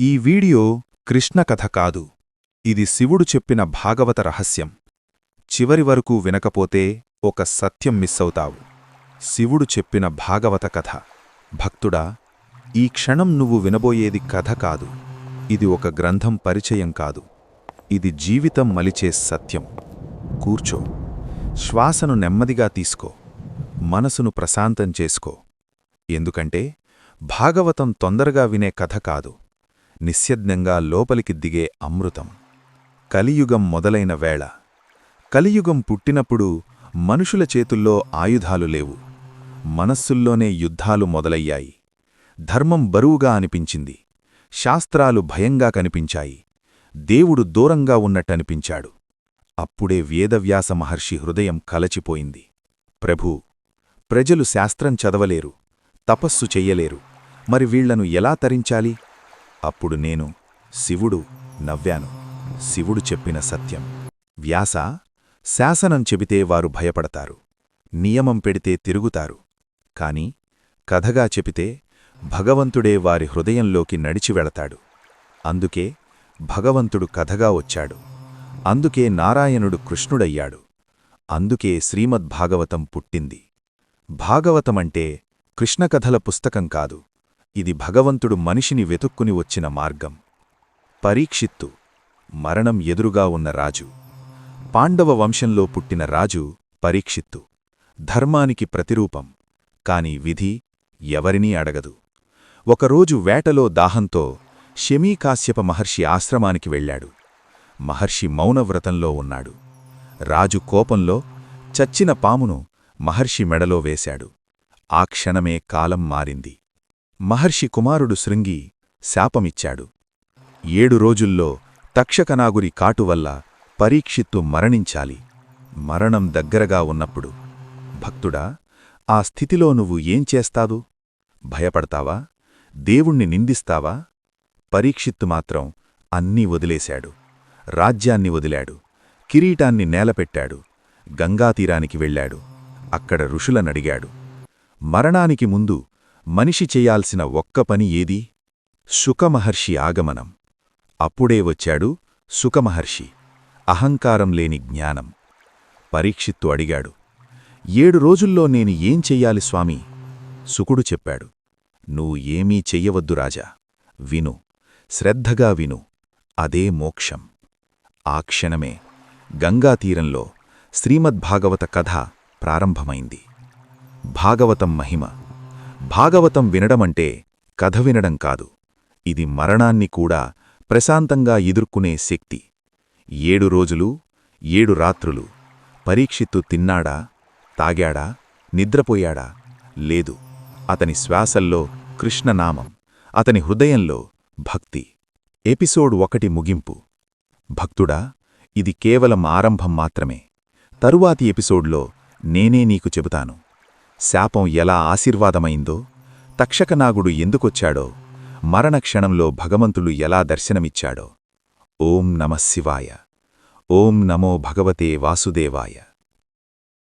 ఈ వీడియో కృష్ణ కథ కాదు. ఇది శివుడు చెప్పిన భాగవత రహస్యం. చివరి వరకు వినకపోతే ఒక సత్యం మిస్సవుతావు శివుడు చెప్పిన భాగవత కథ. భక్తుడా ఈ క్షణం నువ్వు వినబోయేది కథ కాదు. ఇది ఒక గ్రంథం పరిచయం కాదు. ఇది జీవితం మలిచే సత్యం. కూర్చో. శ్వాసను నెమ్మదిగా తీసుకో. మనసును ప్రశాంతం చేసుకో. ఎందుకంటే భాగవతం తొందరగా వినే కథ కాదు. నిశ్శబ్దంగా లోపలికి దిగే అమృతం. కలియుగం మొదలైన వేళ. కలియుగం పుట్టినప్పుడు మనుషుల చేతుల్లో ఆయుధాలు లేవు. మనస్సుల్లోనే యుద్ధాలు మొదలయ్యాయి. ధర్మం బరువుగా అనిపించింది. శాస్త్రాలు భయంగా కనిపించాయి. దేవుడు దూరంగా ఉన్నట్టనిపించాడు. అప్పుడే వేదవ్యాస మహర్షి హృదయం కలచిపోయింది. ప్రభూ! ప్రజలు శాస్త్రం చదవలేరు. తపస్సు చెయ్యలేరు. మరి వీళ్ళను ఎలా తరించాలి? అప్పుడు నేను శివుడు నవ్వాను. శివుడు చెప్పిన సత్యం. వ్యాస శాసనం చెబితే వారు భయపడతారు. నియమం పెడితే తిరుగుతారు. కాని కథగా చెబితే భగవంతుడే వారి హృదయంలోకి నడిచి వెళతాడు. అందుకే భగవంతుడు కథగా వచ్చాడు. అందుకే నారాయణుడు కృష్ణుడయ్యాడు. అందుకే శ్రీమద్భాగవతం పుట్టింది. భాగవతమంటే కృష్ణకథల పుస్తకం కాదు. ఇది భగవంతుడు మనిషిని వెతుక్కుని వచ్చిన మార్గం. పరీక్షిత్తు మరణం ఎదురుగా ఉన్న రాజు. పాండవ వంశంలో పుట్టిన రాజు పరీక్షిత్తు. ధర్మానికి ప్రతిరూపం కాని విధి ఎవరినీ అడగదు. ఒకరోజు వేటలో దాహంతో శమీకాశ్యప మహర్షి ఆశ్రమానికి వెళ్ళాడు. మహర్షి మౌనవ్రతంలో ఉన్నాడు. రాజు కోపంలో చచ్చిన పామును మహర్షి మెడలో వేశాడు. ఆ క్షణమే కాలం మారింది. మహర్షి కుమారుడు శృంగి శాపమిచ్చాడు. ఏడు రోజుల్లో తక్షకనాగురి కాటువల్ల పరీక్షిత్తు మరణించాలి. మరణం దగ్గరగా ఉన్నప్పుడు భక్తుడా ఆ స్థితిలో నువ్వు ఏం చేస్తావు భయపడతావా? దేవుణ్ణి నిందిస్తావా? పరీక్షిత్తు మాత్రం అన్నీ వదిలేశాడు. రాజ్యాన్ని వదిలాడు. కిరీటాన్ని నేలపెట్టాడు. గంగాతీరానికి వెళ్ళాడు. అక్కడ ఋషులనడిగాడు. మరణానికి ముందు మనిషి చెయ్యాల్సిన ఒక్క పని ఏది? సుఖమహర్షి ఆగమనం. అప్పుడే వచ్చాడు సుఖమహర్షి. అహంకారం లేని జ్ఞానం. పరీక్షిత్తు అడిగాడు. ఏడు రోజుల్లో నేను ఏం చెయ్యాలి స్వామి? సుకుడు చెప్పాడు. నువ్వు ఏమీ చెయ్యవద్దు రాజా. విను. శ్రద్ధగా విను. అదే మోక్షం. ఆ క్షణమే గంగాతీరంలో శ్రీమద్భాగవత కథ ప్రారంభమైంది. భాగవతం మహిమ. భాగవతం వినడమంటే కథ వినడం కాదు. ఇది మరణాన్ని కూడా ప్రశాంతంగా ఎదుర్కొనే శక్తి. ఏడు రోజులు ఏడు రాత్రులు పరీక్షిత్తు తిన్నాడా తాగాడా నిద్రపోయాడా లేదు. అతని శ్వాసల్లో కృష్ణనామం అతని హృదయంలో భక్తి. ఎపిసోడ్ ఒకటి ముగింపు. భక్తుడా ఇది కేవలం ఆరంభం మాత్రమే. తరువాతి ఎపిసోడ్లో నేనే నీకు చెబుతాను. శాపం ఎలా ఆశీర్వాదమైందో తక్షకనాగుడు ఎందుకొచ్చాడో మరణక్షణంలో భగవంతులు ఎలా దర్శనమిచ్చాడో. ఓం నమశివాయ ఓం నమో భగవతే వాసుదేవాయ.